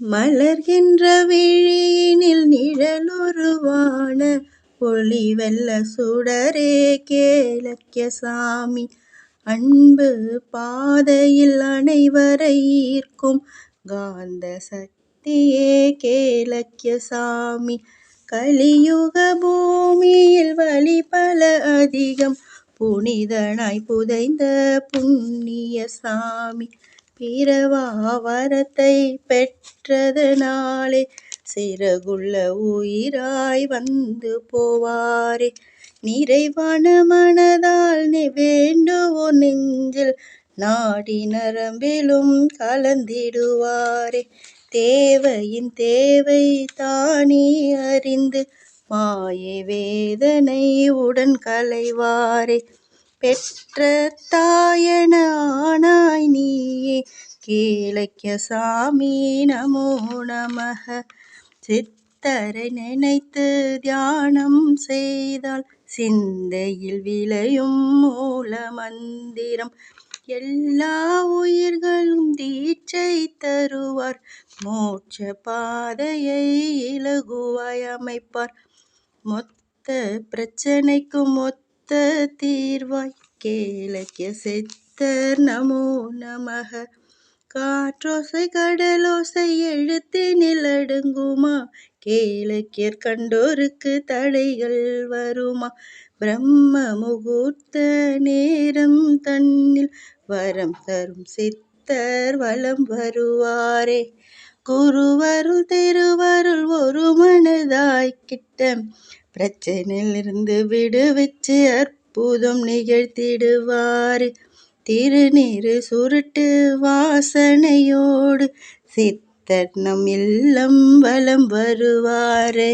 மலர்கின்ற விழியினில் நிழலுருவான ஒளி வெல்ல சுடரே கேலக்கிய சாமி அன்பு பாதையில் அனைவரை ஈர்க்கும் காந்த சக்தியே கேலக்கிய சாமி கலியுக பூமியில் வழி பல அதிகம் புனிதனாய் புதைந்த புண்ணிய சாமி பிறவாவரத்தை பெற்றதனாலே சிறகுள்ள உயிராய் வந்து போவாரே. நிறைவான மனதால் வேண்டுவோர் நெஞ்சில். நாடி நரம்பிலும் கலந்திடுவாரே. தேவையின் தேவை தானே அறிந்து மாயை வேதனை உடன் கலைவாரே பெற்ற தாயன நீயே கேளக்கிய சாமி நமோ நமக. சித்தரை நினைத்து தியானம் செய்தால் சிந்தையில் விளையும் மூல மந்திரம் எல்லா உயிர்களும் தீட்சை தருவார். மோட்ச பாதையை இலகுவாய் அமைப்பார். மொத்த பிரச்சனைக்கும் மொத்த தீர்வாய். கேளக்கிய சித்தர் நமோ நமக. காற்றோசை கடலோசை எழுத்து நிலடுங்குமா? கேளக்கியர் கண்டோருக்கு தடைகள் வருமா? பிரம்ம முகூர்த்த நேரம் தன்னில் வரம் தரும் சித்தர் வலம் வருவாரே. குருவருள் திருவருள் ஒரு மனதாய் கிட்ட பிரச்சனையிலிருந்து விடுவிச்சு அற்புதம் நிகழ்த்திடுவாரே. திருநீறு சுருட்டு வாசனையோடு சித்தர் நம் இல்லம் வலம் வருவாரே.